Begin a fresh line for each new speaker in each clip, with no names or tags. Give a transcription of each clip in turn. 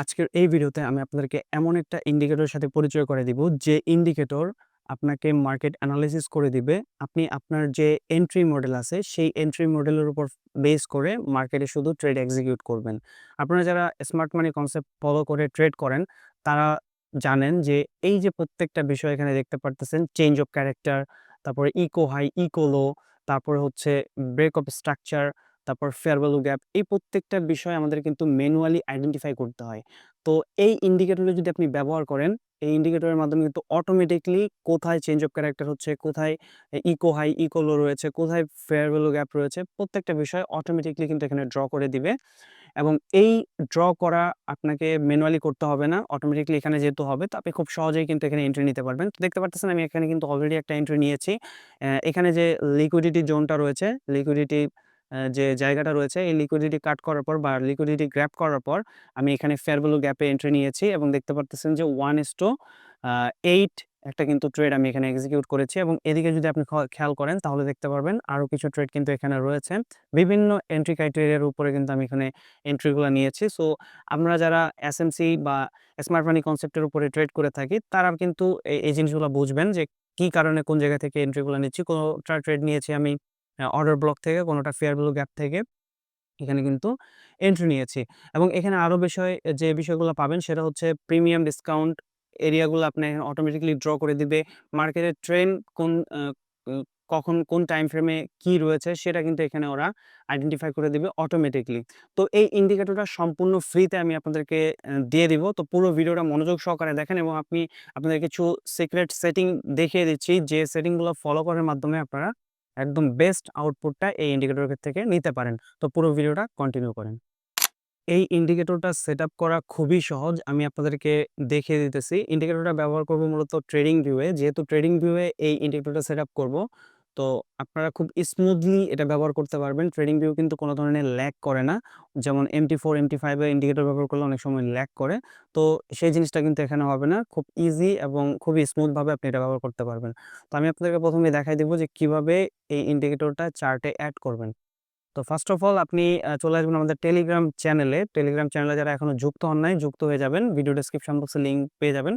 আজকের এই ভিডিওতে আমি আপনাদেরকে এমন একটা ইন্ডিকেটরের সাথে পরিচয় করে দিব, যে ইন্ডিকেটর আপনাকে মার্কেট অ্যানালাইসিস করে দিবে। আপনি আপনার যে এন্ট্রি মডেল আছে, সেই এন্ট্রি মডেলের উপর বেস করে মার্কেটে শুধু ট্রেড এক্সিকিউট করবেন। আপনারা যারা স্মার্ট মানি কনসেপ্ট ফলো করে ট্রেড করেন, তারা জানেন যে এই যে প্রত্যেকটা বিষয় এখানে দেখতে পারতেছেন চেঞ্জ অফ ক্যারেক্টার তারপরে ইকো হাই ইকো লো তারপরে হচ্ছে ব্রেক অফ স্ট্রাকচার তারপর ফেয়ার গ্যাপ এই প্রত্যেকটা বিষয় আমাদের কিন্তু ম্যানুয়ালি আইডেন্টিফাই করতে হয়। তো এই ইন্ডিকেটরগুলো যদি আপনি ব্যবহার করেন, এই ইন্ডিকেটরের মাধ্যমে কিন্তু অটোমেটিকলি কোথায় চেঞ্জ অফ ক্যারেক্টার হচ্ছে, কোথায় ইকো হাই ইকো লো রয়েছে, কোথায় ফেয়ার গ্যাপ রয়েছে, প্রত্যেকটা বিষয় অটোমেটিকলি কিন্তু এখানে ড্র করে দিবে। এবং এই ড্র করা আপনাকে ম্যানুয়ালি করতে হবে না অটোমেটিকলি এখানে যেহেতু হবে, তো আপনি খুব সহজেই কিন্তু এখানে এন্ট্রি নিতে পারবেন। তো দেখতে পাচ্ছেন আমি এখানে কিন্তু অলরেডি একটা এন্ট্রি নিয়েছি। এখানে যে লিকুইডিটি জোনটা রয়েছে লিকুইডিটি যে জায়গাটা রয়েছে, এই লিকুইডিটি কাট করার পর বা লিকুইডিটি গ্র্যাপ করার পর আমি এখানে ফেয়ার ভ্যালু গ্যাপে এন্ট্রি নিয়েছি এবং দেখতে পারতেছেন যে ওয়ান ইস টু এইট একটা কিন্তু ট্রেড আমি এখানে এক্সিকিউট করেছি এবং এদিকে যদি আপনি খেয়াল করেন তাহলে দেখতে পারবেন আরও কিছু ট্রেড কিন্তু এখানে রয়েছে। বিভিন্ন এন্ট্রি ক্রাইটেরিয়ার উপরে কিন্তু আমি এখানে এন্ট্রিগুলো নিয়েছি। সো আমরা যারা এসএমসি বা স্মার্ট মানি কনসেপ্টের উপরে ট্রেড করে থাকি তারা কিন্তু এই জিনিসগুলো বুঝবেন যে কি কারণে কোন জায়গা থেকে এন্ট্রিগুলো নিচ্ছি, কোনটা ট্রেড নিয়েছি আমি। অর্ডার ব্লক থেকে, কোনোটা ফেয়ার ভ্যালু গ্যাপ থেকে এখানে কিন্তু এন্ট্রি নিয়েছি। এবং এখানে আরও বিষয় যে বিষয়গুলো পাবেন সেটা হচ্ছে প্রিমিয়াম ডিসকাউন্ট এরিয়াগুলো আপনি অটোমেটিক্যালি ড্র করে দিবে। মার্কেটের ট্রেন কোন কখন কোন টাইম ফ্রেমে কি রয়েছে সেটা কিন্তু এখানে ওরা আইডেন্টিফাই করে দিবে অটোমেটিকলি তো এই ইন্ডিকেটরটা সম্পূর্ণ ফ্রিতে আমি আপনাদেরকে দিয়ে দিব। তো পুরো ভিডিওটা মনোযোগ সহকারে দেখেন এবং আপনি আপনাদের কিছু সিক্রেট সেটিং দেখিয়ে দিচ্ছি। যে সেটিংগুলো ফলো করার মাধ্যমে আপনারা একদম বেস্ট আউটপুটটা এই ইন্ডিকেটর থেকে নিতে পারেন। তো পুরো ভিডিওটা কন্টিনিউ করেন। এই ইন্ডিকেটরটা সেট করা খুবই সহজ। আমি আপনাদেরকে দেখিয়ে দিতেছি। ইন্ডিকেটরটা ব্যবহার করব মূলত ট্রেডিং ভিউয়ে যেহেতু ট্রেডিং ভিউয়ে এই ইন্ডিকেটরটা সেট করব তো আপনারা খুব স্মুথলি এটা ব্যবহার করতে পারবেন। ট্রেডিং ভিউ কিন্তু কোনো ধরনের ল্যাক করে না। যেমন এমটি ফোর এমটি ফাইভের ইন্ডিকেটর ব্যবহার করলে অনেক সময় ল্যাক করে। তো সেই জিনিসটা কিন্তু এখানে হবে না। খুব ইজি এবং খুবই স্মুথভাবে আপনি এটা ব্যবহার করতে পারবেন। তো আমি আপনাদেরকে প্রথমে দেখাই দেবো যে কীভাবে এই ইন্ডিকেটরটা চার্টে অ্যাড করবেন। তো ফার্স্ট অফ অল আপনি চলে আসবেন আমাদের টেলিগ্রাম চ্যানেলে টেলিগ্রাম চ্যানেলে যারা এখনও যুক্ত হন নাই, যুক্ত হয়ে যাবেন। ভিডিও ডেসক্রিপশন বক্সে লিঙ্ক পেয়ে যাবেন।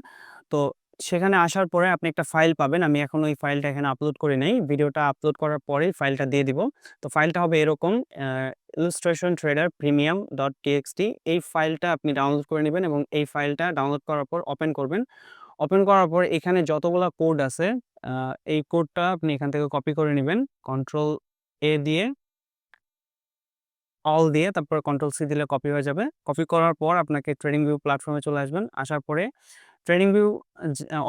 তো সেখানে আসার পরে আপনি একটা ফাইল পাবেন। আমি এখন ওই ফাইলটা এখানে আপলোড করে নেই। ভিডিওটা আপলোড করার পরেই ফাইলটা দিয়ে দিব। তো ফাইলটা হবে এরকম illustration trader premium dot TXT এই ফাইলটা আপনি ডাউনলোড করে নেবেন এবং এই ফাইলটা ডাউনলোড করার পর ওপেন করবেন। ওপেন করার পর এখানে যতগুলো কোড আছে এই কোডটা আপনি এখান থেকে কপি করে নেবেন। কন্ট্রোল এ দিয়ে অল দিয়ে, তারপর কন্ট্রোল সি দিলে কপি হয়ে যাবে। কপি করার পর আপনাকে ট্রেডিং ভিউ প্ল্যাটফর্মে চলে আসবেন। আসার পরে ট্রেডিং ভিউ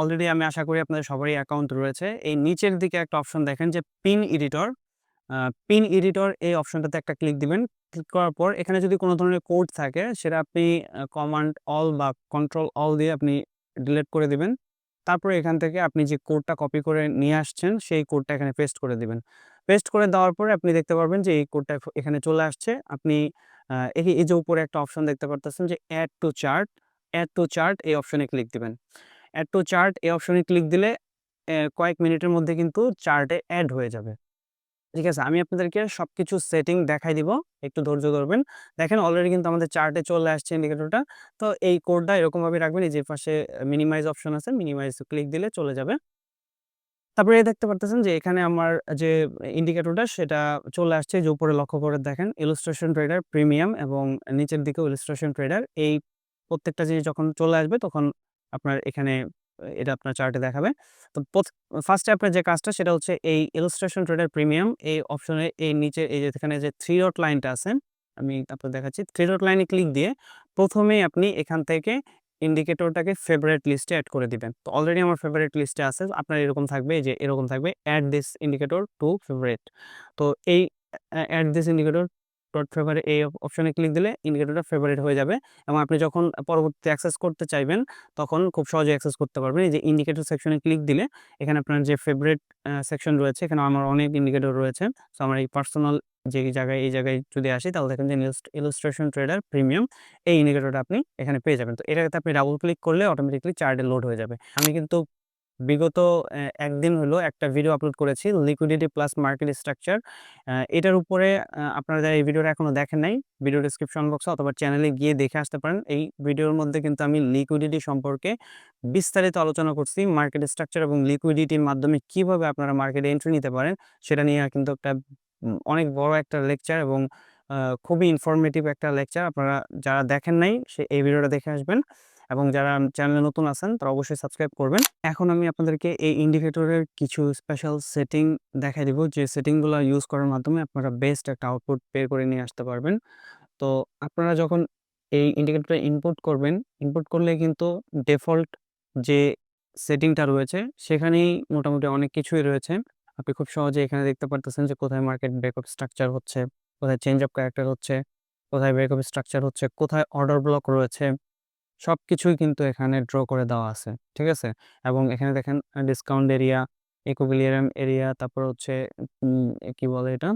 অলরেডি আমি আশা করি আপনাদের সবারই অ্যাকাউন্ট রয়েছে। এই নিচের দিকে একটা অপশন দেখেন যে পিন এডিটর পিন এডিটর এই অপশনটাতে একটা ক্লিক দিবেন। ক্লিক করার পর এখানে যদি কোনো ধরনের কোড থাকে, সেটা আপনি কমান্ড অল বা কন্ট্রোল অল দিয়ে আপনি ডিলিট করে দিবেন। তারপরে এখান থেকে আপনি যে কোডটা কপি করে নিয়ে আসছেন, সেই কোডটা এখানে পেস্ট করে দিবেন। পেস্ট করে দেওয়ার পরে আপনি দেখতে পারবেন যে এই কোডটা এখানে চলে আসছে। আপনি এই যে উপরে একটা অপশন দেখতে পারতেছেন যে add to chart add to chart এই অপশনে ক্লিক দিবেন। অ্যাড টু চার্ট এই অপশনে ক্লিক দিলে কয়েক মিনিটের মধ্যে কিন্তু চার্টে অ্যাড হয়ে যাবে। ঠিক আছে? আমি আপনাদেরকে সবকিছু সেটিং দেখাই দিব। একটু ধৈর্য ধরবেন। দেখেন অলরেডি কিন্তু আমাদের চার্টে চলে আসছে ইন্ডিকেটরটা তো এই কোডটা এরকম ভাবে রাখবেন। এই যে পাশে মিনিমাইজ অপশন আছে মিনিমাইজ ক্লিক দিলে চলে যাবে। তারপরে দেখতে পারতেছেন যে এখানে আমার যে ইন্ডিকেটরটা সেটা চলে আসছে। যে উপরে লক্ষ্য করে দেখেন ইলুস্ট্রেশন ট্রেডার প্রিমিয়াম এবং নিচের দিকেও ইলুস্ট্রেশন ট্রেডার এই প্রত্যেকটা জিনিস যখন চলে আসবে তখন আপনার এখানে, এটা আপনার চার্টে দেখাবে। তো ফার্স্টে আপনার যে কাজটা সেটা হচ্ছে এই ইলুস্ট্রেশন ট্রেডার প্রিমিয়াম এই অপশনে এই নিচে, এই যে এখানে যে থ্রি ডট লাইনটা আছে, আমি আপনার দেখাচ্ছি থ্রি ডট লাইনে ক্লিক দিয়ে প্রথমেই আপনি এখান থেকে ইন্ডিকেটরটাকে ফেভারিট লিস্টে অ্যাড করে দিবেন। তো অলরেডি আমার ফেভারিট লিস্টে আছে, আপনার এরকম থাকবে যে এরকম থাকবে add this indicator to favourite তো এই add this indicator dot favourite এই অপশনে ক্লিক দিলে ইন্ডিকেটরটা ফেভারিট হয়ে যাবে এবং আপনি যখন পরবর্তীতে অ্যাক্সেস করতে চাইবেন, তখন খুব সহজে অ্যাক্সেস করতে পারবেন। এই যে ইন্ডিকেটর সেকশনে ক্লিক দিলে এখানে আপনার যে ফেভারিট সেকশন রয়েছে, এখানে আমার অনেক ইন্ডিকেটর রয়েছে। তো আমার এই পার্সোনাল যে জায়গায়, এই জায়গায় যদি আসি, তাহলে দেখেন যে ইলুস্ট্রেশন ট্রেডার প্রিমিয়াম এই ইন্ডিকেটরটা আপনি এখানে পেয়ে যাবেন। তো এটাতে আপনি ডাবল ক্লিক করলে অটোমেটিকলি চার্টে লোড হয়ে যাবে। আমি কিন্তু বিগত একদিন হলো একটা ভিডিও আপলোড করেছি লিকুইডিটি প্লাস মার্কেট স্ট্রাকচার। এটার উপরে আপনারা যারা এই ভিডিওটা এখনও দেখেন নাই, ভিডিও ডেসক্রিপশন বক্সে অথবা চ্যানেলে গিয়ে দেখে আসতে পারেন। এই ভিডিওর মধ্যে কিন্তু আমি লিকুইডিটি সম্পর্কে বিস্তারিত আলোচনা করছি। মার্কেট স্ট্রাকচার এবং লিকুইডিটির মাধ্যমে কীভাবে আপনারা মার্কেটে এন্ট্রি নিতে পারেন, সেটা নিয়ে কিন্তু একটা অনেক বড় একটা লেকচার এবং খুবই ইনফরমেটিভ একটা লেকচার। আপনারা যারা দেখেন নাই, সে এই ভিডিওটা দেখে আসবেন এবং যারা চ্যানেলে নতুন আছেন, তারা অবশ্যই সাবস্ক্রাইব করবেন। এখন আমি আপনাদেরকে এই ইন্ডিকেটরের কিছু স্পেশাল সেটিং দেখায় দিব, যে সেটিংগুলা ইউজ করার মাধ্যমে আপনারা বেস্ট একটা আউটপুট বের করে নিয়ে আসতে পারবেন। তো আপনারা যখন এই ইন্ডিকেটরটা ইনপুট করবেন, ইনপুট করলে কিন্তু ডিফল্ট যে সেটিংটা রয়েছে, সেখানেই মোটামুটি অনেক কিছুই রয়েছে। আপনি খুব সহজে এখানে দেখতে পারতেছেন যে কোথায় মার্কেট ব্রেকআপ স্ট্রাকচার হচ্ছে, কোথায় চেঞ্জ অফ ক্যারেক্টার হচ্ছে, কোথায় ব্রেকআপ স্ট্রাকচার হচ্ছে, কোথায় অর্ডার ব্লক রয়েছে। সবকিছুই কিন্তু এখানে ড্র করে দেওয়া আছে। ঠিক আছে? এবং এখানে দেখেন ডিসকাউন্ট এরিয়া, ইকুইলিব্রিয়াম এরিয়া, তারপর হচ্ছে কি বলে এটা?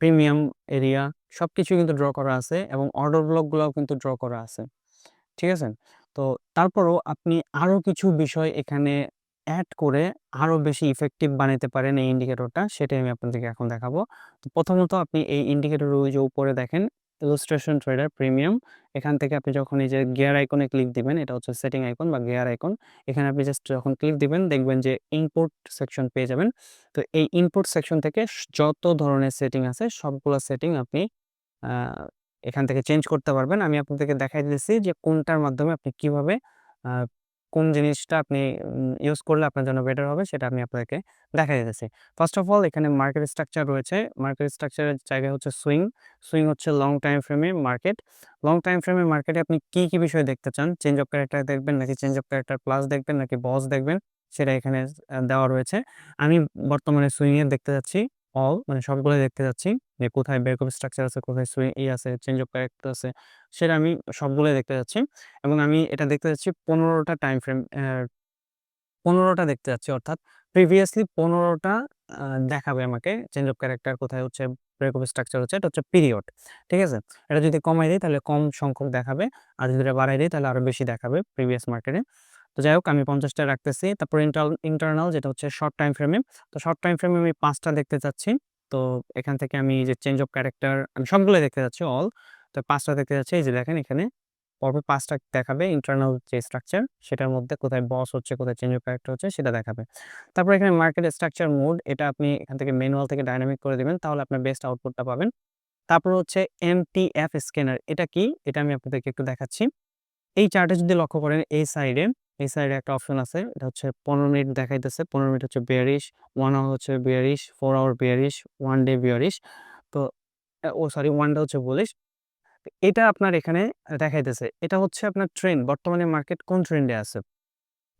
প্রিমিয়াম এরিয়া সবকিছুই কিন্তু ড্র করা আছে এবং অর্ডার ব্লকগুলাও কিন্তু ড্র করা আছে। ঠিক আছে? তো তারপরও আপনি আরও কিছু বিষয় এখানে অ্যাড করে আরও বেশি ইফেক্টিভ বানাতে পারেন এই ইন্ডিকেটরটা, সেটাই আমি আপনাদেরকে এখন দেখাবো। তো প্রথমত আপনি এই ইন্ডিকেটরের ওই যে উপরে দেখেন ইলাস্ট্রেশন ট্রেডার প্রিমিয়াম। এখান থেকে আপনি যখন এই যে গিয়ার আইকনে ক্লিক দিবেন, এটা হচ্ছে সেটিং আইকন বা গিয়ার আইকন। এখানে আপনি জাস্ট যখন ক্লিক দিবেন, দেখবেন যে ইনপুট সেকশন পেয়ে যাবেন। তো এই ইনপুট সেকশন থেকে যত ধরনের সেটিং আছে, সবগুলো সেটিং আপনি এখান থেকে চেঞ্জ করতে পারবেন। আমি আপনাদেরকে দেখাই দিতেছি যে কোনটার মাধ্যমে আপনি কীভাবে কোন জিনিসটা আপনি ইউজ করলে আপনার জন্য বেটার হবে, সেটা আমি আপনাকে দেখাই দিতেছি। ফার্স্ট অফ অল এখানে মার্কেট স্ট্রাকচার রয়েছে। মার্কেট স্ট্রাকচারের জায়গায় হচ্ছে সুইং। সুইং হচ্ছে লং টাইম ফ্রেমে মার্কেট। লং টাইম ফ্রেমে মার্কেটে আপনি কি, কি বিষয় দেখতে চান? চেঞ্জ অফ ক্যারেক্টার দেখবেন নাকি চেঞ্জ অফ ক্যারেক্টার প্লাস দেখবেন নাকি বস দেখবেন? সেটা এখানে দেওয়া রয়েছে। আমি বর্তমানে সুইং এর দেখতে যাচ্ছি। অল মানে সবগুলাই দেখতে যাচ্ছি। যে কোথায় ব্রেকআপ স্ট্রাকচার আছে, কোথায় সুইং ই আছে, চেঞ্জ অফ ক্যারেক্টার আছে, সেটা আমি সবগুলাই দেখতে যাচ্ছি। এবং আমি এটা দেখতে যাচ্ছি পনেরোটা টাইম ফ্রেম পনেরোটা দেখতে যাচ্ছি অর্থাৎ প্রিভিয়াসলি পনেরোটা দেখাবে আমাকে চেঞ্জ অফ ক্যারেক্টার কোথায় হচ্ছে, ব্রেকআপ স্ট্রাকচার হচ্ছে, এটা হচ্ছে পিরিয়ড। ঠিক আছে? এটা যদি কমায় দেই তাহলে কম সংখ্যক দেখাবে। আর যদি এটা বাড়ায় দেই তাহলে আরও বেশি দেখাবে প্রিভিয়াস মার্কেটে। তো যাই হোক আমি পঞ্চাশটা রাখতেছি। তারপর ইন্টারনাল যেটা হচ্ছে শর্ট টাইম ফ্রেমে। তো শর্ট টাইম ফ্রেমে আমি পাঁচটা দেখতে চাচ্ছি। তো এখান থেকে আমি যে চেঞ্জ অফ ক্যারেক্টার আমি সবগুলাই দেখতে যাচ্ছি অল। তো পাঁচটা দেখতে যাচ্ছি। এই যে দেখেন এখানে পরপর পাঁচটা দেখাবে ইন্টারনাল যে স্ট্রাকচার সেটার মধ্যে কোথায় বস হচ্ছে, কোথায় চেঞ্জ অফ ক্যারেক্টার হচ্ছে সেটা দেখাবে। তারপর এখানে মার্কেট স্ট্রাকচার মোড এটা আপনি এখান থেকে ম্যানুয়াল থেকে ডায়নামিক করে দিবেন। তাহলে আপনার বেস্ট আউটপুটটা পাবেন। তারপর হচ্ছে এমটিএফ স্ক্যানার এটা কি? এটা আমি আপনাদেরকে একটু দেখাচ্ছি। এই চার্টে যদি লক্ষ্য করেন এই সাইডে, এই সাইডে একটা অপশন আছে। এটা হচ্ছে ১৫ মিনিট দেখাইতেছে। ১৫ মিনিট হচ্ছে বিয়ারিশ ওয়ান আওয়ার হচ্ছে bearish four hour bearish one day bearish. তো ও সরি ওয়ান ডে হচ্ছে বুলিশ। এটা আপনার এখানে দেখাইতেছে। এটা হচ্ছে আপনার ট্রেন বর্তমানে মার্কেট কোন ট্রেন্ডে আছে?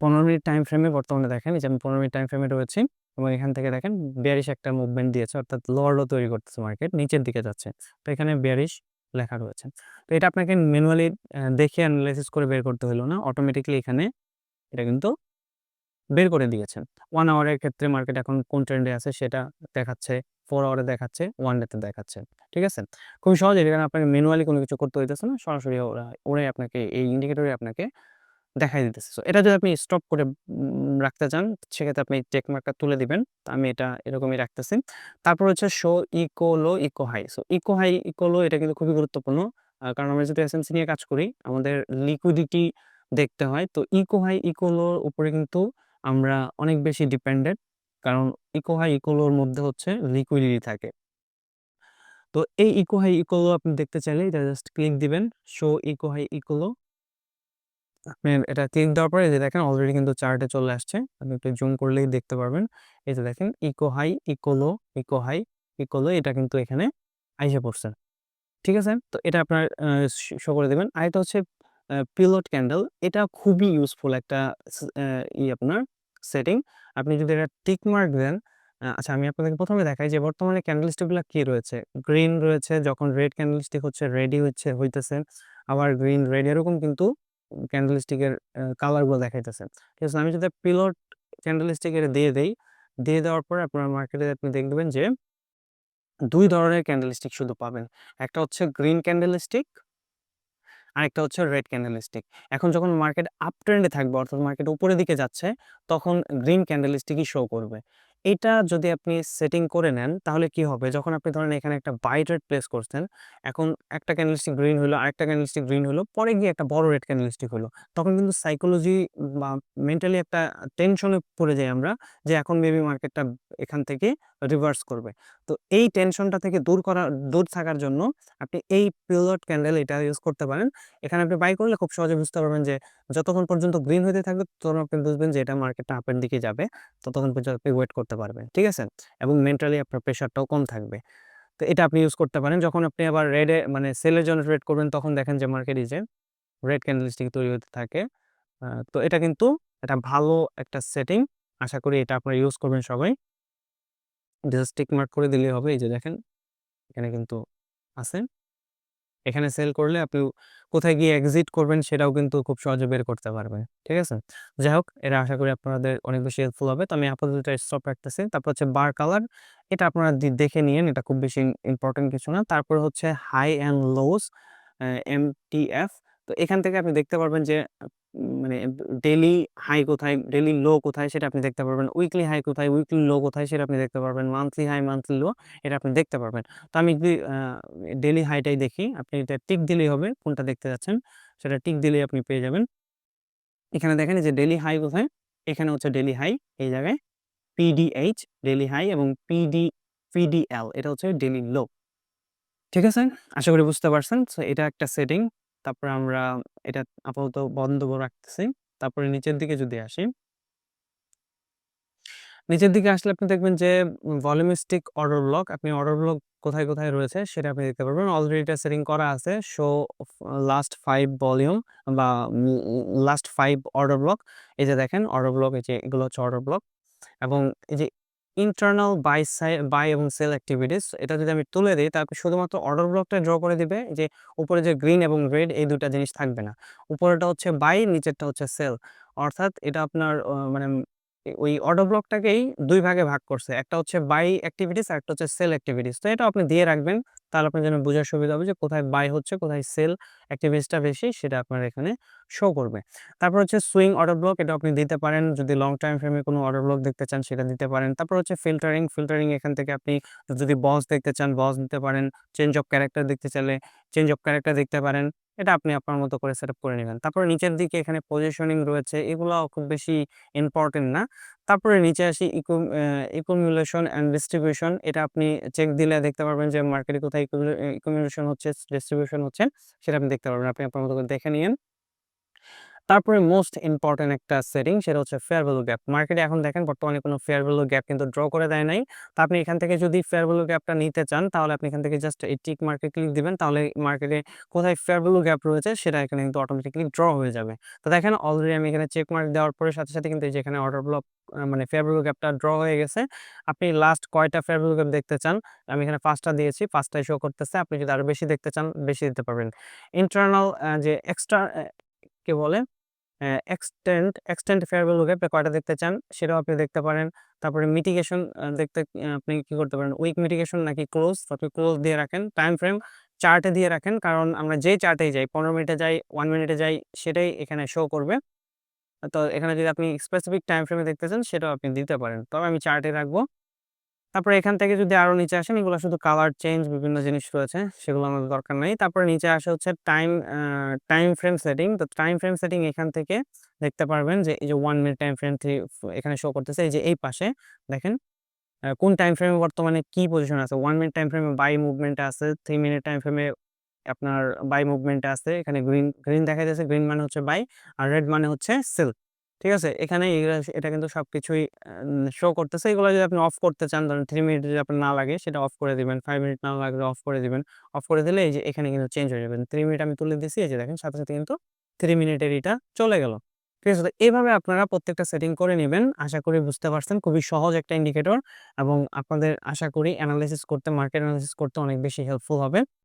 ১৫ মিনিট টাইম ফ্রেমে বর্তমানে দেখেন যে আমি ১৫ মিনিট টাইম ফ্রেমে রয়েছি এবং এখান থেকে দেখেন বিয়ারিশ একটা মুভমেন্ট দিয়েছে অর্থাৎ লোয়ার লো তৈরি করতেছে মার্কেট, নিচের দিকে যাচ্ছে। তো এখানে বিয়ারিশ লেখা রয়েছে। তো এটা আপনাকে ম্যানুয়ালি দেখে এনালাইসিস করে বের করতে হইল না। অটোমেটিক্যালি এখানে এটা কিন্তু বের করে দিয়েছে। 1 আওয়ারের ক্ষেত্রে মার্কেট এখন কোন ট্রেন্ডে আছে সেটা দেখাচ্ছে, 4 আওয়ারে দেখাচ্ছে, 1 ডে তে দেখাচ্ছে। ঠিক আছে? খুবই সহজ এখানে আপনাকে ম্যানুয়ালি কোনো কিছু করতে হইতেছে না। সরাসরি ওরা ওরাই আপনাকে এই ইন্ডিকেটরই আপনাকে দেখাই দিতেছে। সো এটা যদি আপনি স্টপ করে রাখতে চান, সেক্ষেত্রে আপনি চেক মার্কটা তুলে দিবেন। আমি এটা এরকমই রাখতেছি। তারপর হচ্ছে show eco low, eco high. So eco high, eco low এটা কিন্তু খুবই গুরুত্বপূর্ণ। কারণ আমরা যেহেতু এসএমসি নিয়ে কাজ করি, আমাদের লিকুইডিটি দেখতে হয়। তো ইকো হাই, ইকো লোর উপরে কিন্তু আমরা অনেক বেশি ডিপেন্ডেন্ট। কারণ ইকো হাই, ইকো লোর মধ্যে হচ্ছে লিকুইডিটি থাকে। তো এই ইকো হাই, ইকো লো আপনি দেখতে চাইলে এটা জাস্ট ক্লিক দিবেন। Show echo high, echo low. আপনি এটা ক্লিক দেওয়ার পরে যে দেখেন অলরেডি কিন্তু চার্টে চলে আসছে। আপনি একটু জুম করলেই দেখতে পারবেন। এই যে দেখেন echo high, echo low, echo high, echo low এটা কিন্তু এখানে আইসা পড়ছে। ঠিক আছে? তো এটা আপনার শো করে দিবেন। আরেকটা হচ্ছে পিলট ক্যান্ডেল এটা খুবই ইউজফুল একটা ই আপনার সেটিং। আপনি যদি এটা টিক মার্ক দেন আচ্ছা আমি আপনাদেরকে প্রথমে দেখাই যে বর্তমানে ক্যান্ডেলস্টিকগুলা কি রয়েছে? গ্রিন রয়েছে যখন রেড ক্যান্ডেলস্টিক হচ্ছে রেডি হচ্ছে হইতেছে। আবার গ্রিন, রেড এরকম কিন্তু ক্যান্ডেলস্টিক এর আ কালারগুলো দেখাইতেছে। ঠিক আছে? আমি যদি পিলট ক্যান্ডেলস্টিক এটা দিয়ে দেই, দিয়ে দেওয়ার পরে আপনার মার্কেটে আপনি দেখবেন যে দুই ধরনের ক্যান্ডেলস্টিক শুধু পাবেন। একটা হচ্ছে গ্রিন ক্যান্ডেলস্টিক আরেকটা হচ্ছে রেড ক্যান্ডেলস্টিক এখন যখন মার্কেট আপ ট্রেন্ডে থাকবে, অর্থাৎ মার্কেট উপরের দিকে যাচ্ছে, তখন গ্রিন ক্যান্ডেলস্টিকই শো করবে। এটা যদি আপনি সেটিং করে নেন, তাহলে কি হবে? যখন আপনি ধরেন এখানে একটা বাই রেড প্লেস করছেন, এখন একটা ক্যান্ডেলস্টিক গ্রিন হলো, আরেকটা ক্যান্ডেলস্টিক গ্রিন হলো, পরে গিয়ে একটা বড় রেড ক্যান্ডেলস্টিক হলো। তখন কিন্তু সাইকোলজি বা মেন্টালি একটা টেনশনে পড়ে যাই আমরা, যে এখন মেবি মার্কেটটা এখান থেকে রিভার্স করবে। তো এই টেনশনটা থেকে দূর করা, দূর থাকার জন্য আপনি এই পিলট ক্যান্ডেল এটা ইউজ করতে পারেন। এখানে আপনি বাই করলে খুব সহজে বুঝতে পারবেন যে যতক্ষণ পর্যন্ত গ্রিন হতে থাকবে তখন আপনি বুঝবেন যে এটা মার্কেটটা আপের দিকে যাবে। ততক্ষণ পর্যন্ত আপনি ওয়েট করতে পারবেন, ঠিক আছে? এবং মেন্টালি আপনার প্রেশারটাও কম থাকবে। তো এটা আপনি ইউজ করতে পারেন। যখন আপনি আবার রেডে মানে সেলের জন্য ট্রেড করবেন, তখন দেখেন যে মার্কেট ইজে রেড ক্যান্ডেলস্টিক তৈরি হতে থাকে। তো এটা কিন্তু এটা ভালো একটা সেটিং আশা করি এটা আপনারা ইউজ করবেন সবাই। জাস্ট টিক মার্ক করে দিলেই হবে। এই যে দেখেন, এখানে কিন্তু আছে। এখানে সেল করলে আপনি কোথায় গিয়ে এক্সিট করবেন সেটাও কিন্তু খুব সহজে বের করতে পারবেন, ঠিক আছে? যাই হোক, এটা আশা করি আপনাদের অনেক বেশি হেল্পফুল হবে। তো আমি আপাতত এটা স্টপ রাখতেছি। তারপর হচ্ছে বার কালার এটা আপনারা দেখে নিয়েন, এটা খুব বেশি ইম্পর্টেন্ট কিছু না। তারপর হচ্ছে high and lows M T F তো এখান থেকে আপনি দেখতে পারবেন যে মানে ডেলি হাই কোথায় ডেলি লো কোথায় সেটা আপনি দেখতে পারবেন। উইকলি হাই কোথায় উইকলি লো কোথায় সেটা আপনি দেখতে পারবেন। মান্থলি হাই মান্থলি লো এটা আপনি দেখতে পারবেন। তো আমি যদি ডেলি হাইটাই দেখি, আপনি এটা টিক দিলেই হবে, কোনটা দেখতে যাচ্ছেন সেটা টিক দিলেই আপনি পেয়ে যাবেন। এখানে দেখেন যে ডেলি হাই কোথায়, এখানে হচ্ছে ডেলি হাই এই জায়গায় পিডিএইচ ডেলি হাই এবং পিডি পিডিএল এটা হচ্ছে ডেলি লো ঠিক আছে? আশা করি বুঝতে পারছেন। এটা একটা সেটিং তারপরে আমরা এটা আপাতত বন্ধ রাখতেছি। তারপরে নিচের দিকে যদি আসি নিচের দিকে আসলে আপনি দেখবেন যে ভলিউমিস্টিক অর্ডার ব্লক আপনি অর্ডার ব্লক কোথায় কোথায় রয়েছে সেটা আপনি দেখতে পারবেন। অলরেডি এটা সেটিং করা আছে। শো লাস্ট ফাইভ ভলিউম বা লাস্ট ফাইভ অর্ডার ব্লক এই যে দেখেন অর্ডার ব্লক এই যে এগুলো হচ্ছে অর্ডার ব্লক এবং এই যে ইন্টারনাল বাই সাই বাই এবং সেল অ্যাক্টিভিটিস এটা যদি আমি তুলে দিই তারপর শুধুমাত্র অর্ডার ব্লকটা ড্র করে দিবে যে উপরে যে গ্রিন এবং রেড এই দুটা জিনিস থাকবে না। উপরেটা হচ্ছে বাই নিচেরটা হচ্ছে সেল অর্থাৎ এটা আপনার মানে ওই অর্ডার ব্লকটাকেই দুই ভাগে ভাগ করছে। একটা হচ্ছে বাই অ্যাক্টিভিটিস আর একটা হচ্ছে সেল অ্যাক্টিভিটিস তো এটা আপনি দিয়ে রাখবেন, তাহলে আপনার জন্য বোঝার সুবিধা হবে যে কোথায় বাই হচ্ছে, কোথায় সেল অ্যাক্টিভিটিসটা বেশি, সেটা আপনার এখানে শো করবে। তারপর হচ্ছে সুইং অর্ডার ব্লক এটা আপনি দিতে পারেন। যদি লং টাইম ফ্রেমে কোনো অর্ডার ব্লক দেখতে চান, সেটা দিতে পারেন। তারপর হচ্ছে ফিল্টারিং ফিল্টারিং এখান থেকে আপনি যদি বস দেখতে চান বস দিতে পারেন। চেঞ্জ অফ ক্যারেক্টার দেখতে চাইলে চেঞ্জ অফ ক্যারেক্টার দেখতে পারেন। এটা আপনি আপনার মতো করে সেট করে নেবেন। তারপরে নিচের দিকে এখানে পজিশনিং রয়েছে এগুলো খুব বেশি ইম্পর্টেন্ট না। তারপরে নিচে আসি ইকো ইকুমুলেশন অ্যান্ড ডিস্ট্রিবিউশন এটা আপনি চেক দিলে দেখতে পারবেন যে মার্কেটে কোথায় ইকুমুলেশন হচ্ছে ডিস্ট্রিবিউশন হচ্ছে, সেটা আপনি দেখতে পারবেন। আপনি আপনার মতো করে দেখে নিন তারপরে মোস্ট ইম্পর্টেন্ট একটা সেটিং সেটা হচ্ছে ফেয়ার ভ্যালু গ্যাপ মার্কেটে এখন দেখেন বর্তমানে কোনো ফেয়ার ভ্যালু গ্যাপ কিন্তু ড্র করে দেয় নাই। তো আপনি এখান থেকে যদি ফেয়ার ভ্যালু গ্যাপটা নিতে চান, তাহলে আপনি এখান থেকে জাস্ট এই টিক মার্কেট ক্লিক দিবেন, তাহলে মার্কেটে কোথায় ফেয়ার ভ্যালু গ্যাপ রয়েছে সেটা এখানে কিন্তু অটোমেটিকলি ড্র হয়ে যাবে। তো দেখেন অলরেডি আমি এখানে চেক মার্ক দেওয়ার পরে সাথে সাথে কিন্তু এই যে অর্ডার ব্লক মানে ফেয়ার ভ্যালু গ্যাপটা ড্র হয়ে গেছে। আপনি লাস্ট কয়টা ফেয়ার ভ্যালু গ্যাপ দেখতে চান? আমি এখানে পাঁচটা দিয়েছি, পাঁচটাই শো করতেছে, আপনি যদি আরও বেশি দেখতে চান, বেশি দিতে পারবেন। ইন্টারনাল যে এক্সট্রা কে বলে? Extend extend fair value gap কয়টা দেখতে চান সেটাও আপনি দেখতে পারেন। তারপরে মিটিগেশন দেখতে আপনি কি করতে পারেন? উইক মিটিগেশন নাকি ক্লোজ আপনি ক্লোজ দিয়ে রাখেন টাইম ফ্রেম চার্টে দিয়ে রাখেন, কারণ আমরা যে চার্টেই যাই, পনেরো মিনিটে যাই ওয়ান মিনিটে যাই, সেটাই এখানে শো করবে। তো এখানে যদি আপনি স্পেসিফিক টাইম ফ্রেমে দেখতে চান, সেটাও আপনি দিতে পারেন। তবে আমি চার্টে রাখব। তারপরে এখান থেকে যদি আরও নিচে আসেন, এগুলো শুধু কালার চেঞ্জ বিভিন্ন জিনিস রয়েছে, সেগুলো আমাদের দরকার নেই। তারপরে নিচে আসে হচ্ছে টাইম টাইম ফ্রেম সেটিং তো টাইম ফ্রেম সেটিং এখান থেকে দেখতে পারবেন যে এই যে one minute time frame three এখানে শো করতেছে, এই যে এই পাশে দেখেন কোন টাইম ফ্রেমে বর্তমানে কি পজিশন আছে? ওয়ান মিনিট টাইম ফ্রেমে বাই মুভমেন্ট আছে থ্রি মিনিট টাইম ফ্রেমে আপনার বাই মুভমেন্ট আছে, এখানে গ্রিন গ্রিন দেখা যাচ্ছে গ্রিন মানে হচ্ছে বাই আর রেড মানে হচ্ছে সেল ঠিক আছে? এখানে এটা কিন্তু সবকিছুই শো করতেছে। এগুলো যদি আপনি অফ করতে চান, ধরেন থ্রি মিনিট যদি আপনার না লাগে, সেটা অফ করে দিবেন। ফাইভ মিনিট না লাগলে অফ করে দিবেন। অফ করে দিলে এই যে এখানে কিন্তু চেঞ্জ হয়ে যাবেন থ্রি মিনিট আমি তুলে দিছি এই যে দেখেন, সাথে সাথে কিন্তু থ্রি মিনিটের এটা চলে গেল। ঠিক আছে? তো এইভাবে আপনারা প্রত্যেকটা সেটিং করে নেবেন। আশা করি বুঝতে পারছেন। খুবই সহজ একটা ইন্ডিকেটর এবং আপনাদের আশা করি অ্যানালাইসিস করতে মার্কেট অ্যানালাইসিস করতে অনেক বেশি হেল্পফুল হবে।